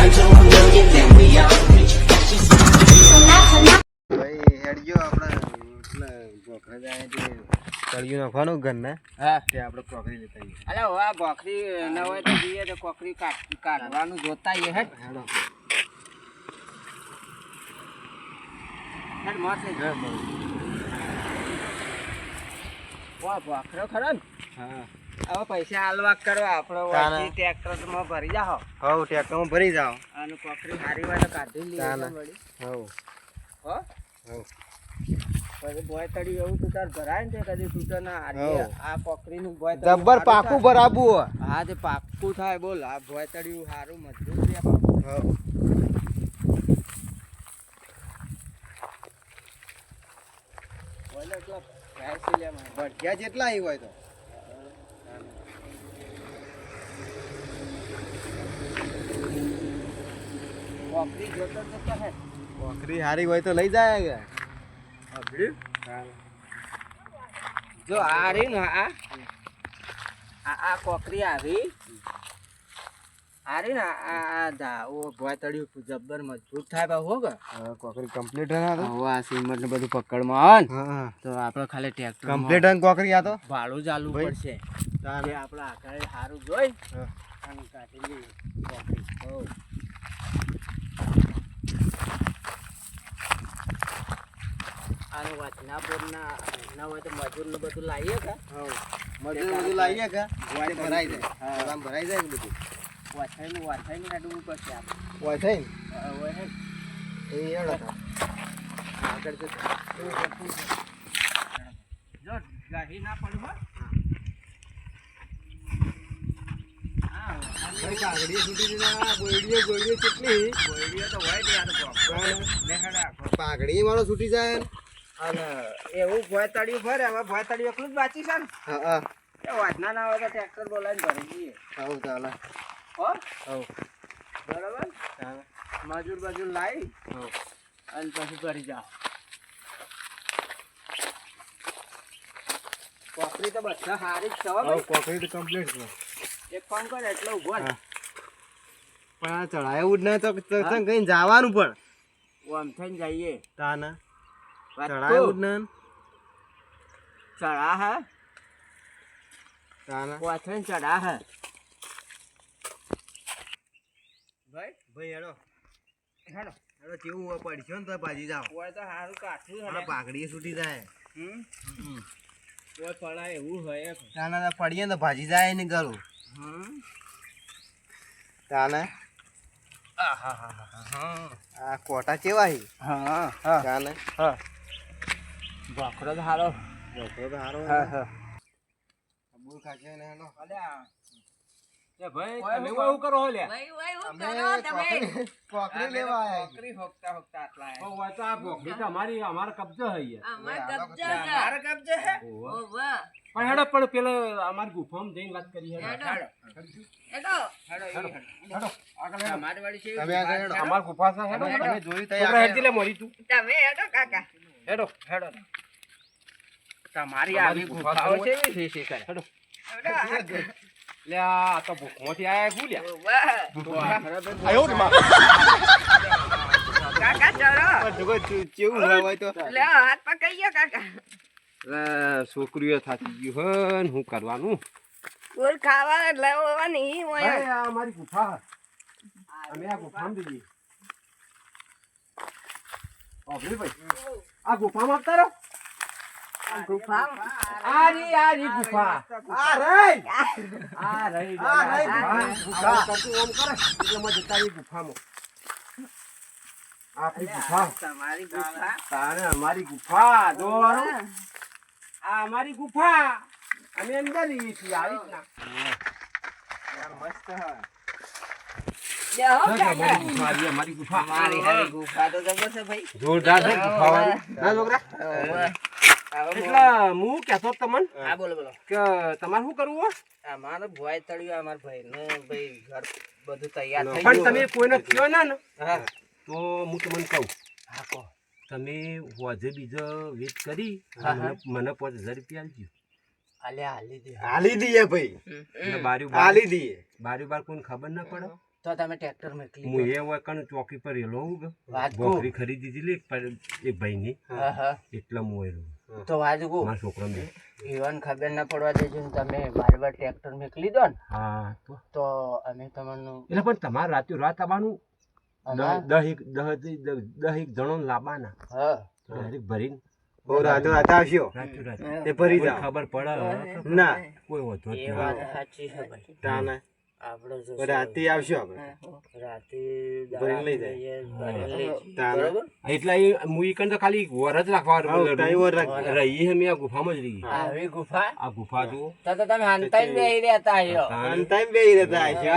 turn to a million, then we all rich. તળિયું હા તે આપણે કોકરી લેતા આવીએ અલે આ બોકરી હોય તો જઈએ તો કાઢવાનું જોતા આવીએ વાહ બોકરો ખરો ને હા હવે પૈસા હાલવા કરો આપણે તાને. ટ્રેક્ટરમાં ભરી જાઓ. હવ ટેક્ટરમાં ભરી જાઓ. અને કોકરી સારી હોય તો કાઢી લઈએ. હવ. હવ. પછી બોય તળી એવું તો તાર ભરાય ને કદી તૂટે ના હારી બોય જબ્બર પાકું. ભરાબું હોય. હા તે પાકું થાય બોલ. આ ભોય તળિયું સારું મજબૂત છે. હવ. ભટક્યા જેટલા અહીં હોય તો. કોકરી હે. હારી હોય તો લઈ જાય કે જો આ રહી ને આ. આ આ કોકરી આવી. આ ને આ દા ઓ ભોય તળિયું જબ્બર મજબૂત થાય બા હો કે કોકરી કમ્પ્લીટ હે ના તો? હવે આ સિમેન્ટ ને બધું પકડમાં આવે ને તો આપણે ખાલી ટ્રેક્ટર કમ્પ્લીટ હે ને કોકરી આ તો? ભાડું ચાલુ. પડશે. જે આપણે આખરે સારું જોઈ અને કાઢી કોકરી. હો આનું વાંચના બોરના ના હોય તો મજૂર ને બધું લાવીએ કે? મજૂર બધું લાવીએ કે? ભરાઈ જાય. હા. ભરાઈ જાય બધું. વાછાઈનું વાછાઈનું હેડવું પડશે આપણે હોય થઈ ને. એ હેડો આગળ જતો. જો ગાડી ના પડે હા. ભાઈ કાગડીએ છૂટી દીધા બોયડીએ બોયડીએ કેટલી બોયડીઓ તો હોય ને યાર બોક લેખડા પાઘડી મારો છૂટી જાય ને. અને એવું ભોય તળિયું ભરે હવે ભોય તળિયું એકલું જ બાચી છે ને? હા એ વાતના ના હોય તો ટ્રેક્ટર બોલાવીને ભરી દઈએ. હવ ચાલે હો? હવ બરાબર? ચાલે મજૂર બજૂર લાવી હવ અને પછી કરી જાઓ. કોકરી તો બધા સારી જ છે કોકરી તો કમ્પ્લીટ છે. એક ફોન કર એટલે. હા. પણ આ ચડાયું જ નહીં તો જવાનું પણ. આમ થઈને જઈએ. તાના. ચડાયું જ. નહીં ચડા હે? વાથણ ચડા હે? ભાઈ ભાઈ હેડો. હેડો. હેડો કેવું પડશો ને તો પાછી જાઓ. હોય તો સારું કાઠું અને પાકડી છૂટી જાય. હમ? કોઈ પડાય એવું હોય તાના પડીએ ને તો ભાજી જાય ને ગરું હમ? તાના? આ કોટા કેવા હી? હા હા. તાને? હા. ભાખરો તો સારો ડોક્ટર તો હારો હા હા. બુલ ખાશે ને હેડો અલ્યા એ ભાઈ તમે એવું કરો? હો લ્યા. અમે કોકરી- કોકરી લેવા આયા કોકરી હોકતા હોકતા આટલા આયા. હોય તો આ ભોગી તો અમારી અમારા કબજો હે યાર. તમારે કબજે હે? પણ હેડો પણ પેલો અમારી ગુફામાં જઈને વાત કરી હેડો. હેડો. તમારી વાળી છે તમે આગળ હેડો. અમાર ગુફા છે હેડો. તમે લે મરી તું. હેડો હેડો તમારી અમારી આવી ગુફા ગુફાઓ છે? છે છે કરે હેડો. લે આ તો ભૂખમાંથી આયા લ્યા? આયો રે માં. કાકા જોકો ચે- ચેવું હોય તો. લે, છોકરીઓ થાકી ગયું હે હું કરવાનું? બોલ કરવાનું લેવાની આ અમારી ગુફા અમે આ ગુફામાં દીધી ભાઈ આ ગુફામાં આવતા રહો. આ રી આ રી ગુફા. આ રહી. આ રહી આ રહી ગુફા. કરતું ઓમ કરે. એટલે માં જતા રહી ગુફામાં. આપણી ગુફા. તમારી ગુફા. તારે અમારી ગુફા. જો આ અમારી ગુફા. અમે અંદર છીએ. આવી રીતના. મસ્ત. હે. જોરદાર છે ના છોકરા. એટલે હું કહેતો તમને હા બોલો બોલો. કે તમારે શું કરવું અમારે ભોય તળ્યું અમાર ભાઈ ને ભાઈ ઘર બધું તૈયાર થઈ પણ તમે કોઈને કયો ના ને? તો હું તમને કહું. હા કહો. તમે હોજે બીજો વેટ કરી હા, મને પાંચ હજાર રૂપિયા આપજો. અલ્યા હાલી દે. હાલી દઈએ ભાઈ. બારી બારી હાલી દઈએ. બારી બાર કોઈને ખબર ના પડે. તો તમે ટ્રેક્ટર મોકલી હું એ હોય ચોકી પર એલો હું બોકરી ખરીદી દીધી એક ભાઈની એટલે હું એલો. તો વાજગો મારા છોકરાને. ઈવન ખબર ના પડવા દેજો ને તમે બાર બાર ટ્રેક્ટર મોકલી દો ને. હા તો. અમે તમને એટલે પણ તમારે રાત્યો રાત આવવાનું દહ એક દહ દહ દહ એક જણો લાવવાના. હા. ભરીને બહુ રાતો રાત આવશો? તે ભરી ખબર પડે? ના. કોઈ વધુ સાચી તાને. આપણે રાતે આવશો આપણે રાતે લઈ જાય. જઈએ, ભરીને લઈ જઈએ. તાને. બરોબર? એટલે હું ઈ તો ખાલી વર જ રાખવાનું હા, તાઈ વર રાખજો. રહી હે આ ગુફામાં જ રહી આવી ગુફા? આ ગુફા જુઓ. તો તો તમે હંતાઈને બેહી રહેતા આયો અને બેહી રહેતા હશો.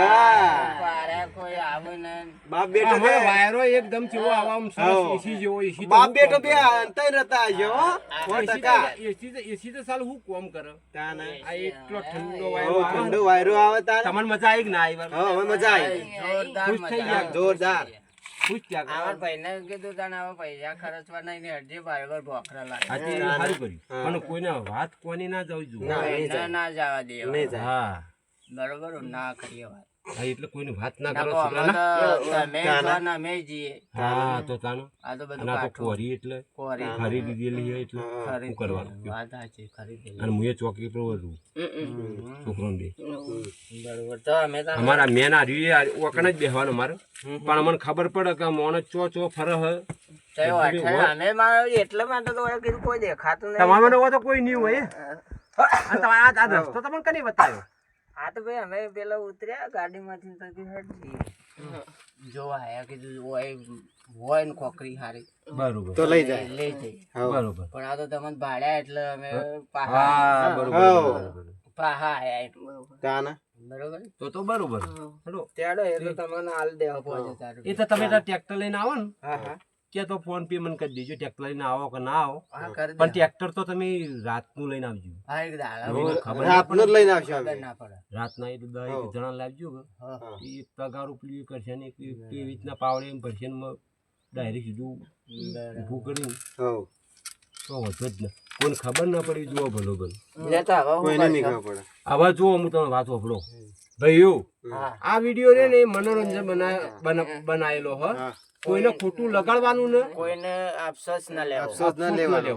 કોઈ આવે ને બાપ બેટો બે. વાયરો એકદમ ચેવો આવા આમ સરસ હા. એસી જેવો એસી બાપ બેટો બે અંતાઈ રહેતા હશો હો. ટકા. એસી તો એસી તો સાલ હું કોમ કરે? તાને? આ એટલો ઠંડો વાયરો ઠંડો વાયરો આવે તાને તમને મજા આવી કે ના આવી હા હવે મજા આવી. જોરદાર ખુશ થઈ મજા ગયા. આવે. જોરદાર. ખુશ થયા આવા ભાઈને કીધું તને હવે પૈસા ખર્ચવા નહીં ને અડધી બરાબર ભોખરા લાગે. સારું કર્યું. પણ કોઈને વાત કોની ના જવું જોઈએ. ના, ના જવા દે હા. બરોબર ના કરીએ વાત. હા એટલે કોઈની વાત ના કરો છોકરાના. હા તો તાનો. આ તો કોરી એટલે. કોરી ખરી દીધેલી હોય એટલે શું કરવાનું અને હું એ ચોકી પર વરું છોકરાને બે. બરોબર. તો અમે તો અમારા મેન આ રહ્યું ઓકણ જ બેહવાનું મારે. પણ અમને ખબર પડે કે મોણ ચો ચો ફરે હ. ચાલો અઠવાડિયે અમે મારે એટલા માટે તો કીધું કોઈ દેખાતું નહીં. તમારે તો કોઈ નહીં હોય અને તમારે આ આ રસ્તો તમને કની બતાવ્યો. આ તો ભાઈ અમે પેલા ઉતર્યા ગાડીમાંથી તો હેડ જોવા આયા કે હોય હોય ને કોકરી હારી. બરોબર. તો લઈ જાય. લઈ જાય બરોબર. પણ આ તો તમને ભાડ્યા એટલે અમે પાહા હા બરોબર પાહા આયા એટલે. તાને? બરોબર? તો તો બરોબર. હેડો. તેડો એ તો તમને હાલ દેવા પહોંચે તારું. એ તો તમે ટ્રેક્ટર લઈને આવો ને. હા હા. કે તો ફોન પે મને કરી દેજો ટ્રેક્ટર લઈને આવો કે ના આવો. પણ ટ્રેક્ટર તો તમે રાતનું લઈને આવજો. ખબર રાતનો લઈને આવશો ના રાતના એટલે દસ એક જણા લાવજો એ પગાર ઉપલી કરશે ને કે કેવી રીતના પાવડે એમ ભરશે ને ડાયરેક્ટ સીધું ઊભું કરીને. તો વધુ જ ના કોઈને ખબર ના પડી જુઓ ભલો ભલો. આવા જુઓ હું તમે વાત વાપરો ભાઈઓ આ વીડિયો રે ને મનોરંજન બનાવેલો બના- બનાયેલો હ. હા. કોઈને ખોટું લગાડવાનું ને કોઈને અફસોસ ના લેવો. અફસોસ ના લેવાનો.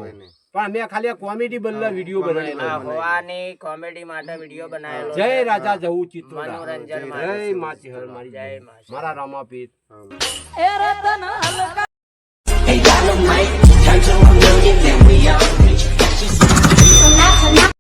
પણ અમે ખાલી આ કોમેડી બદલા વીડિયો બનાવેલો હોવાની કોમેડી માટે વીડિયો બનાવેલો જય રાજા જવું ચિત્ર. મનોરંજન જય માચી હર મારી જય જય. એ રતન હલકા એ Dynamite, માઈક to